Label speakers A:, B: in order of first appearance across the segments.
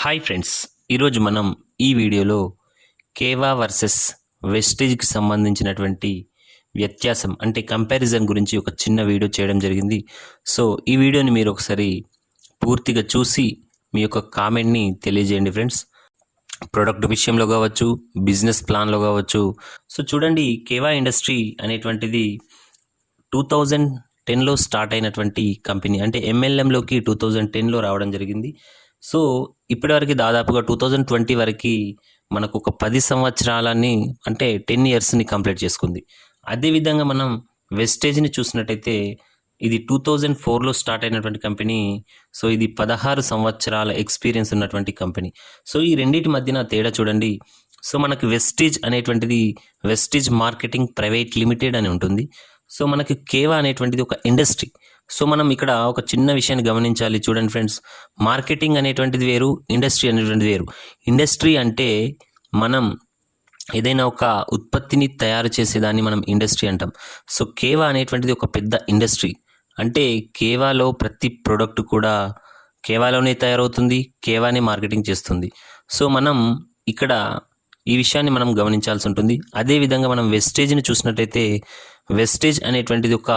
A: Hi friends ఈరోజు మనం ఈ వీడియోలో కేవా వర్సెస్ వెస్టేజ్కి సంబంధించినటువంటి వ్యత్యాసం అంటే కంపారిజన్ గురించి ఒక చిన్న వీడియో చేయడం జరిగింది. సో ఈ వీడియోని మీరు ఒకసారి పూర్తిగా చూసి మీ యొక్క కామెంట్ని తెలియజేయండి ఫ్రెండ్స్. ప్రొడక్ట్ విషయంలో కావచ్చు బిజినెస్ ప్లాన్లో కావచ్చు. సో చూడండి కేవా ఇండస్ట్రీ అనేటువంటిది టూ థౌజండ్ టెన్లో స్టార్ట్ అయినటువంటి కంపెనీ అంటే ఎంఎల్ఎంలోకి టూ థౌజండ్ టెన్లో రావడం జరిగింది. సో ఇప్పటివరకు దాదాపుగా టూ థౌజండ్ ట్వంటీ వరకు మనకు ఒక పది సంవత్సరాలని అంటే టెన్ ఇయర్స్ని కంప్లీట్ చేసుకుంది. అదేవిధంగా మనం వెస్టేజ్ని చూసినట్టయితే ఇది టూ థౌజండ్ ఫోర్లో స్టార్ట్ అయినటువంటి కంపెనీ సో ఇది పదహారు సంవత్సరాల ఎక్స్పీరియన్స్ ఉన్నటువంటి కంపెనీ సో ఈ రెండింటి మధ్యన తేడా చూడండి. సో మనకి వెస్టేజ్ అనేటువంటిది వెస్టేజ్ మార్కెటింగ్ ప్రైవేట్ లిమిటెడ్ అని ఉంటుంది. సో మనకి కేవా అనేటువంటిది ఒక ఇండస్ట్రీ సో మనం ఇక్కడ ఒక చిన్న విషయాన్ని గమనించాలి. చూడండి ఫ్రెండ్స్ మార్కెటింగ్ అనేటువంటిది వేరు ఇండస్ట్రీ అనేటువంటిది వేరు. ఇండస్ట్రీ అంటే మనం ఏదైనా ఒక ఉత్పత్తిని తయారు చేసేదాన్ని మనం ఇండస్ట్రీ అంటాం. సో కేవా అనేటువంటిది ఒక పెద్ద ఇండస్ట్రీ. అంటే కేవాలో ప్రతి ప్రోడక్ట్ కూడా కేవాలోనే తయారవుతుంది కేవానే మార్కెటింగ్ చేస్తుంది. సో మనం ఇక్కడ ఈ విషయాన్ని మనం గమనించాల్సి ఉంటుంది. అదేవిధంగా మనం వెస్టేజ్ని చూసినట్టయితే వెస్టేజ్ అనేటువంటిది ఒక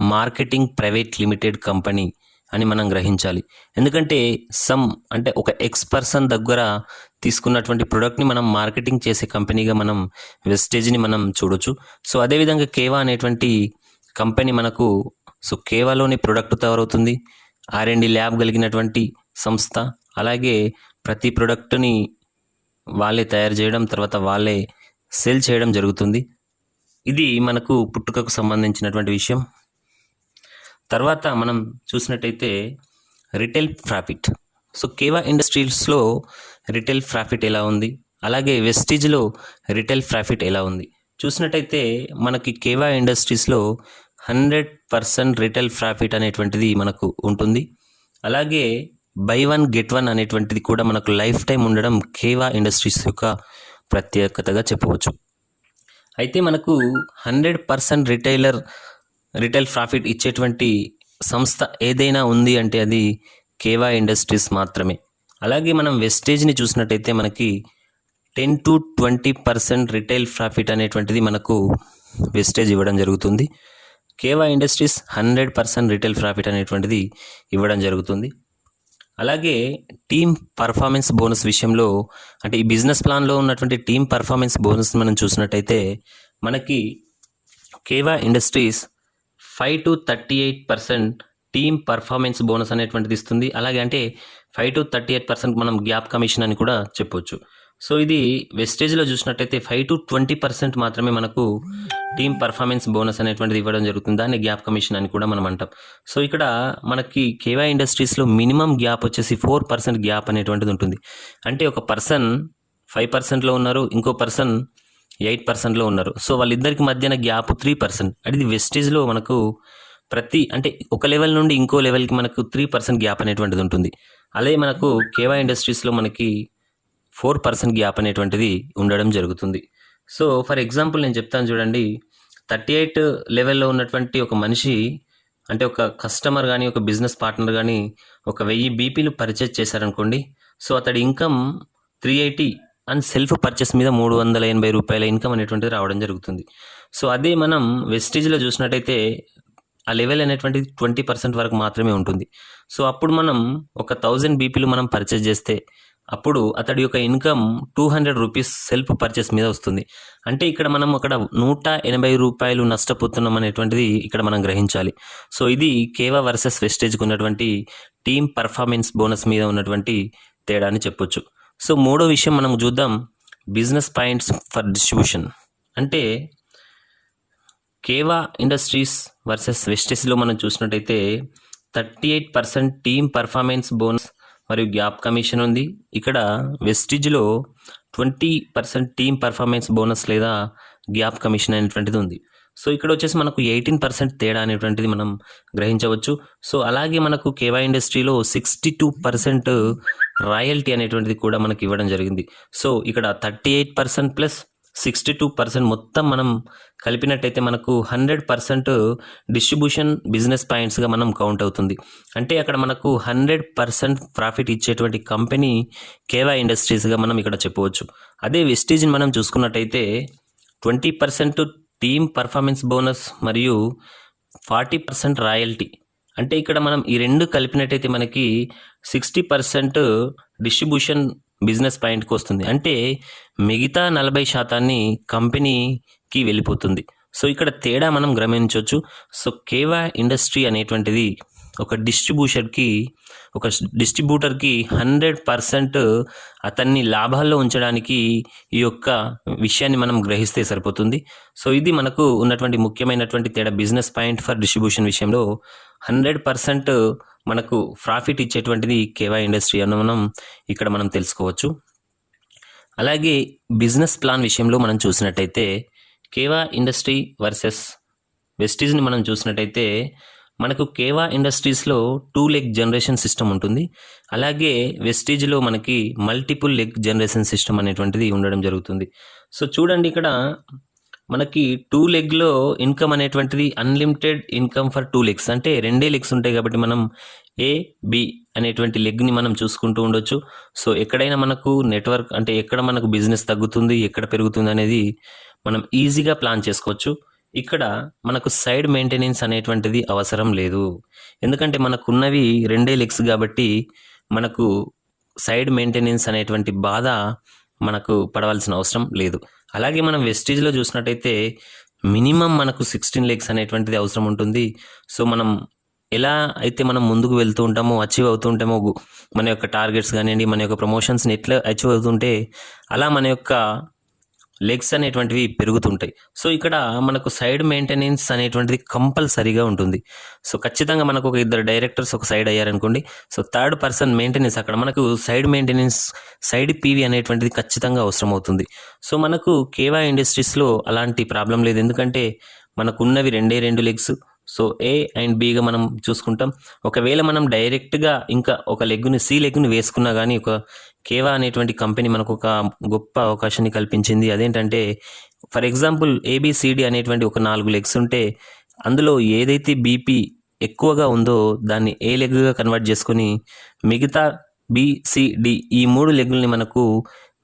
A: మార్కెటింగ్ ప్రైవేట్ లిమిటెడ్ కంపెనీ అని మనం గ్రహించాలి. ఎందుకంటే సమ్ అంటే ఒక ఎక్స్ పర్సన్ దగ్గర తీసుకున్నటువంటి ప్రోడక్ట్ని మనం మార్కెటింగ్ చేసే కంపెనీగా మనం వెస్టేజ్ని మనం చూడొచ్చు. సో అదేవిధంగా కేవా అనేటువంటి కంపెనీ మనకు సో కేవాలోని ప్రోడక్ట్ తయారవుతుంది. ఆర్ అండ్ ల్యాబ్ కలిగినటువంటి సంస్థ. అలాగే ప్రతి ప్రోడక్ట్ని వాళ్ళే తయారు చేయడం తర్వాత వాళ్ళే సేల్ చేయడం జరుగుతుంది. ఇది మనకు పుట్టుకకు సంబంధించినటువంటి విషయం. తర్వాత మనం చూసినట్టయితే రిటైల్ ప్రాఫిట్. సో కేవా ఇండస్ట్రీస్లో రిటైల్ ప్రాఫిట్ ఎలా ఉంది? అలాగే వెస్టీజ్లో రిటైల్ ప్రాఫిట్ ఎలా ఉంది? చూసినట్టయితే మనకి కేవా ఇండస్ట్రీస్లో హండ్రెడ్ పర్సెంట్ రిటైల్ ప్రాఫిట్ అనేటువంటిది మనకు ఉంటుంది. అలాగే బై వన్ గెట్ వన్ అనేటువంటిది కూడా మనకు లైఫ్ టైం ఉండడం కేవా ఇండస్ట్రీస్ యొక్క ప్రత్యేకతగా చెప్పవచ్చు. అయితే మనకు hundred percent retailer retail profit ఇచ్చేటువంటి సంస్థ ఏదైనా ఉంది అంటే అది కేవా ఇండస్ట్రీస్ మాత్రమే. అలాగే మనం వెస్టేజ్ని చూసినట్టయితే మనకి ten to twenty percent retail profit అనేటువంటిది మనకు వెస్టేజ్ ఇవ్వడం జరుగుతుంది. Kewa industries hundred percent retail profit అనేటువంటిది ఇవ్వడం జరుగుతుంది. అలాగే టీమ్ పర్ఫార్మెన్స్ బోనస్ విషయంలో అంటే ఈ బిజినెస్ ప్లాన్లో ఉన్నటువంటి టీమ్ పర్ఫార్మెన్స్ బోనస్ మనం చూసినట్టయితే మనకి Kewa industries five to thirty eight percent team performance bonus అనేటువంటిది ఇస్తుంది. అలాగే అంటే five to thirty eight percent మనం గ్యాప్ కమిషన్ అని కూడా చెప్పొచ్చు. సో ఇది వెస్టేజ్లో చూసినట్టయితే ఫైవ్ టు ట్వంటీ పర్సెంట్ మాత్రమే మనకు టీమ్ పర్ఫార్మెన్స్ బోనస్ అనేటువంటిది ఇవ్వడం జరుగుతుంది. దాన్ని గ్యాప్ కమిషన్ అని కూడా మనం అంటాం. సో ఇక్కడ మనకి కేవా ఇండస్ట్రీస్లో మినిమం గ్యాప్ వచ్చేసి ఫోర్ పర్సెంట్ గ్యాప్ అనేటువంటిది ఉంటుంది. అంటే ఒక పర్సన్ ఫైవ్ పర్సెంట్లో ఉన్నారు. ఇంకో పర్సన్ ఎయిట్ పర్సెంట్లో ఉన్నారు. సో వాళ్ళిద్దరికి మధ్యన గ్యాప్ త్రీ పర్సెంట్. అది వెస్టేజ్లో మనకు ప్రతి అంటే ఒక లెవెల్ నుండి ఇంకో లెవెల్కి మనకు త్రీ పర్సెంట్ గ్యాప్ అనేటువంటిది ఉంటుంది. అలాగే మనకు కేవా ఇండస్ట్రీస్లో మనకి ఫోర్ పర్సెంట్ గ్యాప్ అనేటువంటిది ఉండడం జరుగుతుంది. సో ఫర్ ఎగ్జాంపుల్ నేను చెప్తాను చూడండి. థర్టీ ఎయిట్ లెవెల్లో ఉన్నటువంటి ఒక మనిషి అంటే ఒక కస్టమర్ కానీ ఒక బిజినెస్ పార్ట్నర్ కానీ ఒక వెయ్యి బీపీలు పర్చేజ్ చేశారనుకోండి. సో అతడి income three eighty and self purchase మీద మూడు వందల ఎనభై రూపాయల ఇన్కమ్ అనేటువంటిది రావడం జరుగుతుంది. సో అదే మనం వెస్టేజ్లో చూసినట్టయితే ఆ లెవెల్ అనేటువంటిది ట్వంటీ పర్సెంట్ వరకు మాత్రమే ఉంటుంది. సో అప్పుడు మనం ఒక థౌజండ్ బీపీలు మనం పర్చేజ్ చేస్తే అప్పుడు అతడి యొక్క income two hundred rupees self purchase మీద వస్తుంది. అంటే ఇక్కడ మనం అక్కడ నూట ఎనభై రూపాయలు నష్టపోతున్నాం అనేటువంటిది ఇక్కడ మనం గ్రహించాలి. సో ఇది కేవా వర్సెస్ వెస్టేజ్కి ఉన్నటువంటి టీమ్ పర్ఫార్మెన్స్ బోనస్ మీద ఉన్నటువంటి తేడా అని చెప్పొచ్చు. సో మూడో విషయం మనం చూద్దాం. Business points for distribution. అంటే కేవా ఇండస్ట్రీస్ వర్సెస్ వెస్టెస్లో మనం చూసినట్టయితే thirty eight percent team performance bonus మరియు గ్యాప్ కమిషన్ ఉంది. ఇక్కడ వెస్టిజ్లో twenty percent team performance bonus లేదా గ్యాప్ కమిషన్ అనేటువంటిది ఉంది. సో ఇక్కడ వచ్చేసి మనకు ఎయిటీన్ పర్సెంట్ తేడా అనేటువంటిది మనం గ్రహించవచ్చు. సో అలాగే మనకు కేవా ఇండస్ట్రీలో సిక్స్టీ టూ పర్సెంట్ రాయల్టీ అనేటువంటిది కూడా మనకి ఇవ్వడం జరిగింది. సో ఇక్కడ thirty eight percent plus sixty two percent మొత్తం మనం కలిపినట్టయితే మనకు హండ్రెడ్ పర్సెంట్ డిస్ట్రిబ్యూషన్ బిజినెస్ పాయింట్స్గా మనం కౌంట్ అవుతుంది. అంటే అక్కడ మనకు హండ్రెడ్ పర్సెంట్ ప్రాఫిట్ ఇచ్చేటువంటి కంపెనీ కేవా ఇండస్ట్రీస్గా మనం ఇక్కడ చెప్పవచ్చు. అదే వెస్టీజ్ని మనం చూసుకున్నట్టయితే twenty percent team performance bonus మరియు ఫార్టీ పర్సెంట్ రాయల్టీ అంటే ఇక్కడ మనం ఈ రెండు కలిపినట్టయితే మనకి సిక్స్టీ పర్సెంట్ డిస్ట్రిబ్యూషన్ బిజినెస్ పాయింట్కి వస్తుంది. అంటే మిగతా నలభై శాతాన్ని కంపెనీకి వెళ్ళిపోతుంది. సో ఇక్కడ తేడా మనం గమనించవచ్చు. సో కేవా ఇండస్ట్రీ అనేటువంటిది ఒక డిస్ట్రిబ్యూషన్కి ఒక డిస్ట్రిబ్యూటర్కి హండ్రెడ్ పర్సెంట్ అతన్ని లాభాల్లో ఉంచడానికి ఈ యొక్క విషయాన్ని మనం గ్రహిస్తే సరిపోతుంది. సో ఇది మనకు ఉన్నటువంటి ముఖ్యమైనటువంటి తేడా. బిజినెస్ పాయింట్ ఫర్ డిస్ట్రిబ్యూషన్ విషయంలో హండ్రెడ్ పర్సెంట్ మనకు ప్రాఫిట్ ఇచ్చేటువంటిది కేవా ఇండస్ట్రీ అని మనం ఇక్కడ మనం తెలుసుకోవచ్చు. అలాగే బిజినెస్ ప్లాన్ విషయంలో మనం చూసినట్టయితే కేవా ఇండస్ట్రీ వర్సెస్ వెస్టీజ్ని మనం చూసినట్టయితే మనకు కేవా ఇండస్ట్రీస్లో టూ లెగ్ జనరేషన్ సిస్టమ్ ఉంటుంది. అలాగే వెస్టీజ్లో మనకి మల్టిపుల్ లెగ్ జనరేషన్ సిస్టమ్ అనేటువంటిది ఉండడం జరుగుతుంది. సో చూడండి ఇక్కడ మనకి టూ లెగ్లో ఇన్కమ్ అనేటువంటిది unlimited income for two legs అంటే రెండే లెగ్స్ ఉంటాయి కాబట్టి మనం ఏ బి అనేటువంటి లెగ్ని మనం చూసుకుంటూ ఉండొచ్చు. సో ఎక్కడైనా మనకు నెట్వర్క్ అంటే ఎక్కడ మనకు బిజినెస్ తగ్గుతుంది ఎక్కడ పెరుగుతుంది అనేది మనం ఈజీగా ప్లాన్ చేసుకోవచ్చు. ఇక్కడ మనకు సైడ్ మెయింటెనెన్స్ అనేటువంటిది అవసరం లేదు. ఎందుకంటే మనకున్నవి రెండే లెగ్స్ కాబట్టి మనకు సైడ్ మెయింటెనెన్స్ అనేటువంటి బాధ మనకు పడవలసిన అవసరం లేదు. అలాగే మనం వెస్టీజ్లో చూసినట్టయితే మినిమం మనకు సిక్స్టీన్ లెగ్స్ అనేటువంటిది అవసరం ఉంటుంది. సో మనం ఎలా అయితే మనం ముందుకు వెళ్తూ ఉంటామో అచీవ్ అవుతూ ఉంటామో గు- మన యొక్క టార్గెట్స్ కానివ్వండి మన యొక్క ప్రమోషన్స్ని ఎట్లా అచీవ్ అవుతుంటే అలా మన యొక్క లెగ్స్ అనేటువంటివి పెరుగుతుంటాయి. సో ఇక్కడ మనకు సైడ్ మెయింటెనెన్స్ అనేటువంటిది కంపల్సరీగా ఉంటుంది. సో ఖచ్చితంగా మనకు ఒక ఇద్దరు డైరెక్టర్స్ ఒక సైడ్ అయ్యారనుకోండి. సో థర్డ్ పర్సన్ మెయింటెనెన్స్ అక్కడ మనకు సైడ్ మెయింటెనెన్స్ సైడ్ పీవీ అనేటువంటిది ఖచ్చితంగా అవసరం అవుతుంది సో మనకు కేవా ఇండస్ట్రీస్లో అలాంటి ప్రాబ్లం లేదు. ఎందుకంటే మనకు ఉన్నవి రెండే రెండు లెగ్స్. సో ఏ అండ్ బిగా మనం చూసుకుంటాం. ఒకవేళ మనం డైరెక్ట్గా ఇంకా ఒక లెగ్ను సి లెగ్ను వేసుకున్నా కానీ ఒక కేవా అనేటువంటి కంపెనీ మనకు ఒక గొప్ప అవకాశాన్ని కల్పించింది. అదేంటంటే ఫర్ ఎగ్జాంపుల్ ఏబిసిడి అనేటువంటి ఒక నాలుగు లెగ్స్ ఉంటే అందులో ఏదైతే బీపీ ఎక్కువగా ఉందో దాన్ని ఏ లెగ్గా కన్వర్ట్ చేసుకొని మిగతా బిసిడి ఈ మూడు లెగ్గుల్ని మనకు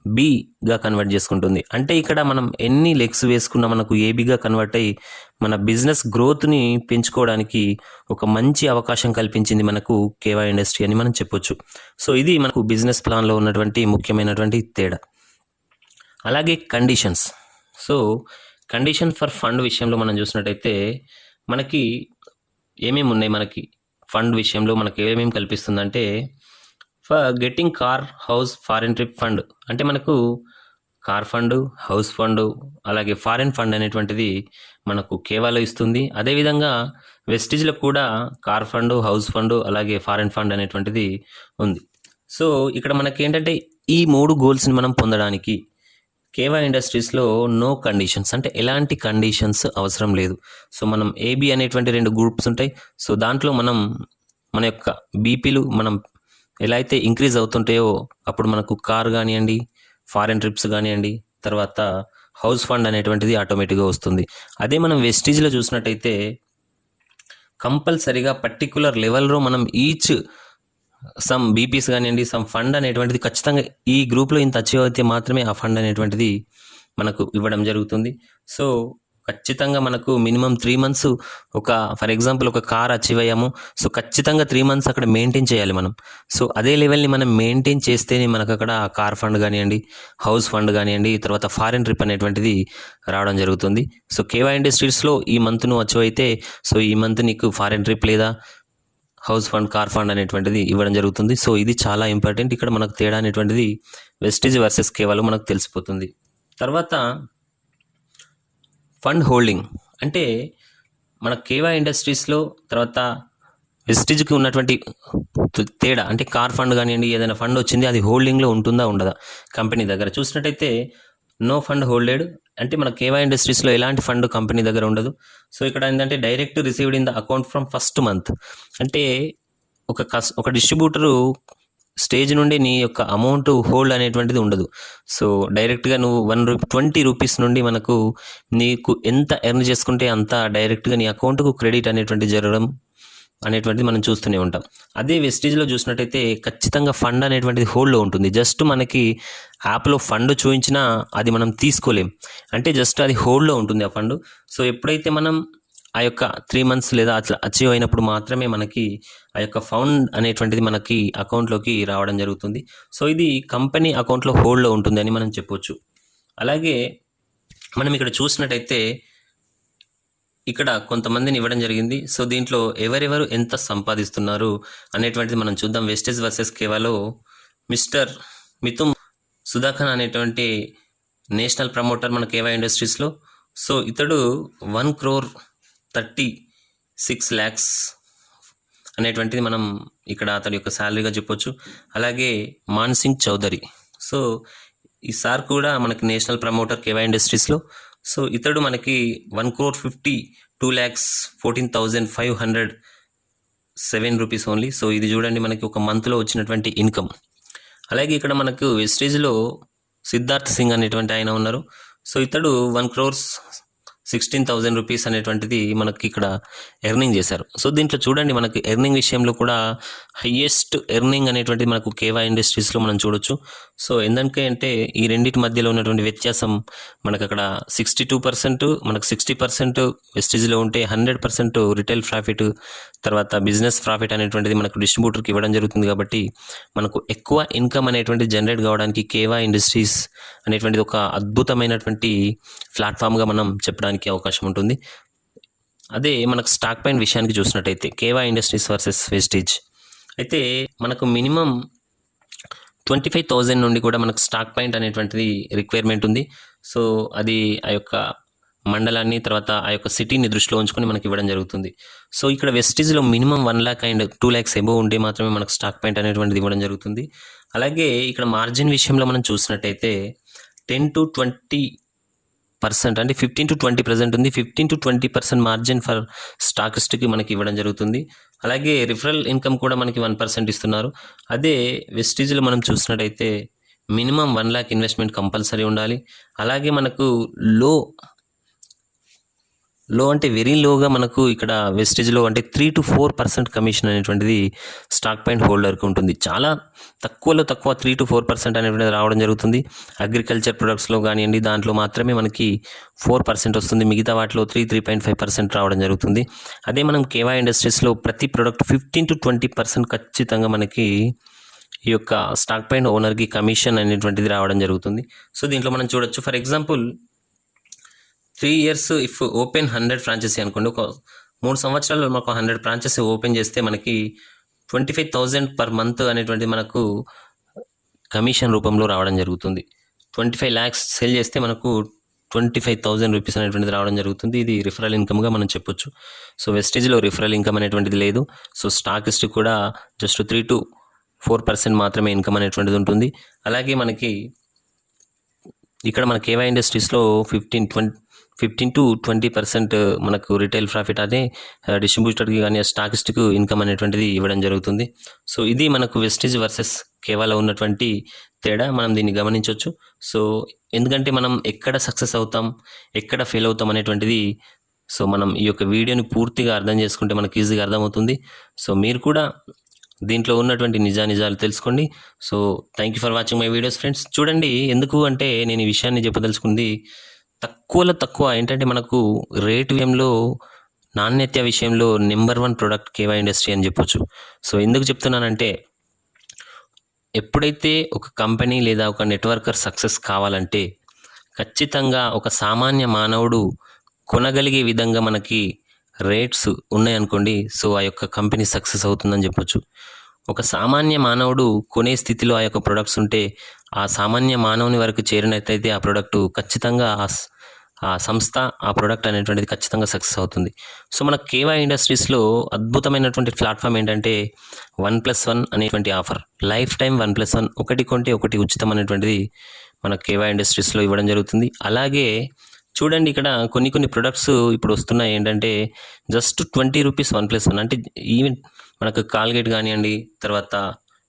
A: బిగా కన్వర్ట్ చేసుకుంటుంది. అంటే ఇక్కడ మనం ఎన్ని లెగ్స్ వేసుకున్నా మనకు ఏబిగా కన్వర్ట్ అయ్యి మన బిజినెస్ గ్రోత్ని పెంచుకోవడానికి ఒక మంచి అవకాశం కల్పించింది మనకు కేవా ఇండస్ట్రీ అని మనం చెప్పొచ్చు. సో ఇది మనకు బిజినెస్ ప్లాన్లో ఉన్నటువంటి ముఖ్యమైనటువంటి తేడా. అలాగే conditions so condition for fund విషయంలో మనం చూసినట్టయితే మనకి ఏమేమి ఉన్నాయి? మనకి ఫండ్ విషయంలో మనకి ఏమేమి కల్పిస్తుందంటే for getting car house foreign trip fund. అంటే మనకు కార్ ఫండ్ హౌస్ ఫండ్ అలాగే ఫారిన్ ఫండ్ అనేటువంటిది మనకు కేవాలో ఇస్తుంది. అదేవిధంగా వెస్టిజ్లో కూడా కార్ ఫండ్ హౌస్ ఫండ్ అలాగే ఫారిన్ ఫండ్ అనేటువంటిది ఉంది. సో ఇక్కడ మనకి ఏంటంటే ఈ మూడు గోల్స్ని మనం పొందడానికి కేవా ఇండస్ట్రీస్లో నో కండిషన్స్. అంటే ఎలాంటి కండిషన్స్ అవసరం లేదు. సో మనం ఏబి అనేటువంటి రెండు గ్రూప్స్ ఉంటాయి. సో దాంట్లో మనం మన యొక్క బీపీలు మనం ఎలా అయితే ఇంక్రీజ్ అవుతుంటాయో అప్పుడు మనకు కార్ కానివ్వండి ఫారెన్ ట్రిప్స్ కానివ్వండి తర్వాత హౌస్ ఫండ్ అనేటువంటిది ఆటోమేటిక్గా వస్తుంది. అదే మనం వెస్టీజ్లో చూసినట్టయితే కంపల్సరీగా పర్టికులర్ లెవెల్లో మనం ఈచ్ సమ్ బీపీస్ కానివ్వండి సమ్ ఫండ్ అనేటువంటిది ఖచ్చితంగా ఈ గ్రూప్లో ఇంత అచీవ్ అయితే మాత్రమే ఆ ఫండ్ అనేటువంటిది మనకు ఇవ్వడం జరుగుతుంది. సో ఖచ్చితంగా మనకు మినిమం త్రీ మంత్స్ ఒక ఫర్ ఎగ్జాంపుల్ ఒక కార్ అచీవ్ అయ్యాము. సో ఖచ్చితంగా త్రీ మంత్స్ అక్కడ మెయింటైన్ చేయాలి మనం. సో అదే లెవెల్ని మనం మెయింటైన్ చేస్తేనే మనకు అక్కడ కార్ ఫండ్ కానివ్వండి హౌస్ ఫండ్ కానివ్వండి తర్వాత ఫారిన్ ట్రిప్ అనేటువంటిది రావడం జరుగుతుంది. సో కేవా ఇండస్ట్రీస్లో ఈ మంత్ నువ్వు అచీవ్ అయితే సో ఈ మంత్ నీకు ఫారిన్ ట్రిప్ లేదా హౌస్ ఫండ్ కార్ ఫండ్ అనేటువంటిది ఇవ్వడం జరుగుతుంది. సో ఇది చాలా ఇంపార్టెంట్ ఇక్కడ మనకు తేడా అనేటువంటిది వెస్టిజ్ వర్సెస్ కేవలం మనకు తెలిసిపోతుంది. తర్వాత ఫండ్ హోల్డింగ్. అంటే మన కేవా ఇండస్ట్రీస్లో తర్వాత వెస్టిజ్కి ఉన్నటువంటి తేడా అంటే కార్ ఫండ్ కానివ్వండి ఏదైనా ఫండ్ వచ్చింది అది హోల్డింగ్లో ఉంటుందా ఉండదా? కంపెనీ దగ్గర. చూసినట్టయితే నో ఫండ్ హోల్డెడ్. అంటే మన కేవా ఇండస్ట్రీస్లో ఎలాంటి ఫండ్ కంపెనీ దగ్గర ఉండదు. సో ఇక్కడ ఏంటంటే direct received in the account from first month. అంటే ఒక కస్ ఒక డిస్ట్రిబ్యూటరు స్టేజ్ నుండి నీ యొక్క అమౌంట్ హోల్డ్ అనేటువంటిది ఉండదు. సో డైరెక్ట్గా నువ్వు వన్ రూ ట్వంటీ రూపీస్ నుండి మనకు నీకు ఎంత ఎర్న్ చేసుకుంటే అంత డైరెక్ట్గా నీ అకౌంట్కు క్రెడిట్ అనేటువంటి జరగడం అనేటువంటిది మనం చూస్తూనే ఉంటాం. అదే వెస్టేజ్లో చూసినట్టయితే ఖచ్చితంగా ఫండ్ అనేటువంటిది హోల్డ్లో ఉంటుంది. జస్ట్ మనకి యాప్లో ఫండ్ చూపించినా అది మనం తీసుకోలేం. అంటే జస్ట్ అది హోల్డ్లో ఉంటుంది ఆ ఫండ్. సో ఎప్పుడైతే మనం ఆ యొక్క త్రీ మంత్స్ లేదా అట్లా అచీవ్ అయినప్పుడు మాత్రమే మనకి ఆ యొక్క ఫౌండ్ అనేటువంటిది మనకి అకౌంట్లోకి రావడం జరుగుతుంది. సో ఇది కంపెనీ అకౌంట్లో హోల్డ్లో ఉంటుంది అని మనం చెప్పొచ్చు. అలాగే మనం ఇక్కడ చూసినట్టయితే ఇక్కడ కొంతమందిని ఇవ్వడం జరిగింది. సో దీంట్లో ఎవరెవరు ఎంత సంపాదిస్తున్నారు అనేటువంటిది మనం చూద్దాం. వెస్టేజ్ వర్సెస్ కేవాలో మిస్టర్ మితుమ్ సుధాకర్ అనేటువంటి నేషనల్ ప్రమోటర్ మన కేవా ఇండస్ట్రీస్లో సో ఇతడు one crore thirty six lakhs అనేటువంటిది మనం ఇక్కడ అతడి యొక్క శాలరీగా చెప్పొచ్చు. అలాగే మాన్ సింగ్ చౌదరి. సో ఈ సార్ కూడా మనకి నేషనల్ ప్రమోటర్ కేవా ఇండస్ట్రీస్లో సో ఇతడు మనకి one crore fifty two lakhs fourteen thousand five hundred seven rupees only. So ఇది చూడండి మనకి ఒక మంత్లో వచ్చినటువంటి ఇన్కమ్. అలాగే ఇక్కడ మనకు వెస్టేజ్లో సిద్ధార్థ్ సింగ్ అనేటువంటి ఆయన ఉన్నారు. సో ఇతడు one crores sixteen thousand rupees అనేటువంటిది మనకి ఇక్కడ ఎర్నింగ్ చేశారు. సో దీంట్లో చూడండి మనకు ఎర్నింగ్ విషయంలో కూడా హయ్యెస్ట్ ఎర్నింగ్ అనేటువంటిది మనకు కేవా ఇండస్ట్రీస్లో మనం చూడొచ్చు. సో ఎందుకంటే అంటే ఈ రెండింటి మధ్యలో ఉన్నటువంటి వ్యత్యాసం మనకు అక్కడ సిక్స్టీ టూ పర్సెంట్ మనకు సిక్స్టీ పర్సెంట్ వెస్టేజ్లో ఉంటే హండ్రెడ్ పర్సెంట్ రిటైల్ ప్రాఫిట్ తర్వాత బిజినెస్ ప్రాఫిట్ అనేటువంటిది మనకు డిస్ట్రిబ్యూటర్కి ఇవ్వడం జరుగుతుంది కాబట్టి మనకు ఎక్కువ ఇన్కమ్ అనేటువంటి జనరేట్ కావడానికి కేవా ఇండస్ట్రీస్ అనేటువంటిది ఒక అద్భుతమైనటువంటి ప్లాట్ఫామ్గా మనం చెప్పడానికి అవకాశం ఉంటుంది. అదే మనకు స్టాక్ పైన విషయానికి చూసినట్టయితే కేవా ఇండస్ట్రీస్ వర్సెస్ వెస్టేజ్. అయితే మనకు మినిమం ట్వంటీ ఫైవ్ థౌజండ్ నుండి కూడా మనకు స్టాక్ పాయింట్ అనేటువంటిది రిక్వైర్మెంట్ ఉంది. సో అది ఆ యొక్క మండలాన్ని తర్వాత ఆ యొక్క సిటీని దృష్టిలో ఉంచుకొని మనకి ఇవ్వడం జరుగుతుంది. సో ఇక్కడ వెస్టీజ్లో minimum one lakh and two lakhs above ఉండే మాత్రమే మనకు స్టాక్ పాయింట్ అనేటువంటిది ఇవ్వడం జరుగుతుంది. అలాగే ఇక్కడ మార్జిన్ విషయంలో మనం చూసినట్టయితే టెన్ టు ట్వంటీ పర్సెంట్ అంటే ఫిఫ్టీన్ టు ట్వంటీ పర్సెంట్ ఉంది. Fifteen to twenty percent margin for స్టాకిస్ట్కి మనకి ఇవ్వడం జరుగుతుంది. అలాగే రిఫరల్ ఇన్కమ్ కూడా మనకి వన్ పర్సెంట్ ఇస్తున్నారు. అదే వెస్టీజ్లో మనం చూసినట్టయితే minimum one lakh investment compulsory ఉండాలి. అలాగే మనకు లో లో అంటే వెరీ లోగా మనకు ఇక్కడ వెస్టేజ్లో అంటే three to four percent commission అనేటువంటిది స్టాక్ పాయింట్ హోల్డర్కి ఉంటుంది. చాలా తక్కువలో తక్కువ త్రీ టు ఫోర్ పర్సెంట్ అనేటువంటిది రావడం జరుగుతుంది. అగ్రికల్చర్ ప్రొడక్ట్స్లో కానివ్వండి దాంట్లో మాత్రమే మనకి ఫోర్ పర్సెంట్ వస్తుంది. మిగతా వాటిలో three three point five percent రావడం జరుగుతుంది. అదే మనం కేవా ఇండస్ట్రీస్లో ప్రతి product fifteen to twenty percent ఖచ్చితంగా మనకి ఈ యొక్క స్టాక్ పాయింట్ ఓనర్కి కమిషన్ అనేటువంటిది రావడం జరుగుతుంది. సో దీంట్లో మనం చూడొచ్చు. For example three years if open hundred franchisee అనుకోండి ఒక మూడు సంవత్సరాలు మాకు హండ్రెడ్ ఫ్రాంచైజీ ఓపెన్ చేస్తే మనకి twenty five thousand per month అనేటువంటి మనకు కమిషన్ రూపంలో రావడం జరుగుతుంది. ట్వంటీ ఫైవ్ ల్యాక్స్ సెల్ చేస్తే మనకు ట్వంటీ ఫైవ్ థౌజండ్ రూపీస్ అనేటువంటిది రావడం జరుగుతుంది. ఇది రిఫరల్ ఇన్కమ్గా మనం చెప్పొచ్చు. సో వెస్టేజ్లో రిఫరల్ ఇన్కమ్ అనేటువంటిది లేదు. సో స్టాకిస్ట్ కూడా just three to four percent మాత్రమే ఇన్కమ్ అనేటువంటిది ఉంటుంది. అలాగే మనకి ఇక్కడ మన Keva ఇండస్ట్రీస్లో fifteen twenty fifteen to twenty percent మనకు రిటైల్ ప్రాఫిట్ అదే డిస్ట్రిబ్యూటర్కి కానీ స్టాకిస్ట్కి ఇన్కమ్ అనేటువంటిది ఇవ్వడం జరుగుతుంది. సో ఇది మనకు వెస్టేజ్ వర్సెస్ కేవలం ఉన్నటువంటి తేడా. మనం దీన్ని గమనించవచ్చు సో ఎందుకంటే మనం ఎక్కడ సక్సెస్ అవుతాం ఎక్కడ ఫెయిల్ అవుతాం అనేటువంటిది సో మనం ఈ యొక్క వీడియోని పూర్తిగా అర్థం చేసుకుంటే మనకి ఈజీగా అర్థమవుతుంది. సో మీరు కూడా దీంట్లో ఉన్నటువంటి నిజా నిజాలు తెలుసుకోండి. So thank you for watching my videos friends చూడండి ఎందుకు అంటే నేను ఈ విషయాన్ని చెప్పదలుచుకుంది తక్కువలో తక్కువ. ఏంటంటే మనకు రేట్ విషయంలో నాణ్యత విషయంలో number one product Keva industry అని చెప్పొచ్చు. సో ఎందుకు చెప్తున్నానంటే ఎప్పుడైతే ఒక కంపెనీ లేదా ఒక నెట్వర్కర్ సక్సెస్ కావాలంటే ఖచ్చితంగా ఒక సామాన్య మానవుడు కొనగలిగే విధంగా మనకి రేట్స్ ఉన్నాయనుకోండి సో ఆ యొక్క కంపెనీ సక్సెస్ అవుతుందని చెప్పొచ్చు. ఒక సామాన్య మానవుడు కొనే స్థితిలో ఆ యొక్క ప్రొడక్ట్స్ ఉంటే ఆ సామాన్య మానవుని వరకు చేరినట్టయితే ఆ ప్రోడక్ట్ ఖచ్చితంగా ఆ ఆ సంస్థ ఆ ప్రోడక్ట్ అనేటువంటిది ఖచ్చితంగా సక్సెస్ అవుతుంది. సో మన కేవా ఇండస్ట్రీస్లో అద్భుతమైనటువంటి ప్లాట్ఫామ్ ఏంటంటే వన్ ప్లస్ వన్ అనేటువంటి offer life time one plus one ఒకటి కొంటే ఒకటి ఉచితం అనేటువంటిది మన కేవా ఇండస్ట్రీస్లో ఇవ్వడం జరుగుతుంది. అలాగే చూడండి ఇక్కడ కొన్ని కొన్ని ప్రొడక్ట్స్ ఇప్పుడు వస్తున్నాయి ఏంటంటే just twenty rupees one plus one. అంటే ఈవెన్ మనకు కాల్గేట్ కానివ్వండి తర్వాత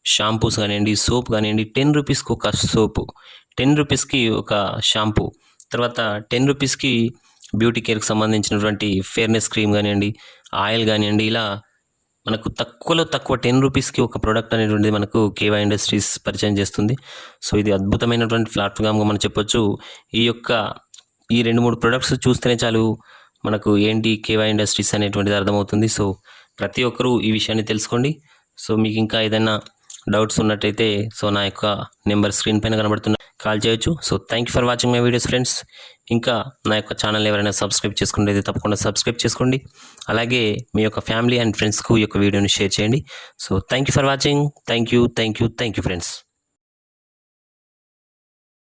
A: షాంపూస్ కానివ్వండి సోప్ కానివ్వండి టెన్ రూపీస్కి ఒక సోపు టెన్ రూపీస్కి ఒక షాంపూ తర్వాత టెన్ రూపీస్కి బ్యూటీ కేర్కి సంబంధించినటువంటి ఫేర్నెస్ క్రీమ్ కానివ్వండి ఆయిల్ కానివ్వండి ఇలా మనకు తక్కువలో తక్కువ టెన్ రూపీస్కి ఒక ప్రోడక్ట్ అనేటువంటిది మనకు కేవా ఇండస్ట్రీస్ పరిచయం చేస్తుంది. సో ఇది అద్భుతమైనటువంటి ప్లాట్ఫామ్గా మనం చెప్పొచ్చు. ఈ యొక్క ఈ రెండు మూడు ప్రొడక్ట్స్ చూస్తేనే చాలు మనకు ఏంటి కేవా ఇండస్ట్రీస్ అనేటువంటిది అర్థమవుతుంది. సో ప్రతి ఒక్కరూ ఈ విషయాన్ని తెలుసుకోండి. సో మీకు ఇంకా ఏదైనా డౌట్స్ ఉన్నట్టయితే సో నా యొక్క నెంబర్ స్క్రీన్ పైన కనబడుతున్న కాల్ చేయొచ్చు. So thank you for watching my videos friends. ఇంకా నా యొక్క ఛానల్ ఎవరైనా సబ్స్క్రైబ్ చేసుకుంటే తప్పకుండా సబ్స్క్రైబ్ చేసుకోండి. అలాగే మీ యొక్క ఫ్యామిలీ అండ్ ఫ్రెండ్స్కు ఈ యొక్క వీడియోని షేర్ చేయండి. So thank you for watching. Thank you thank you thank you friends.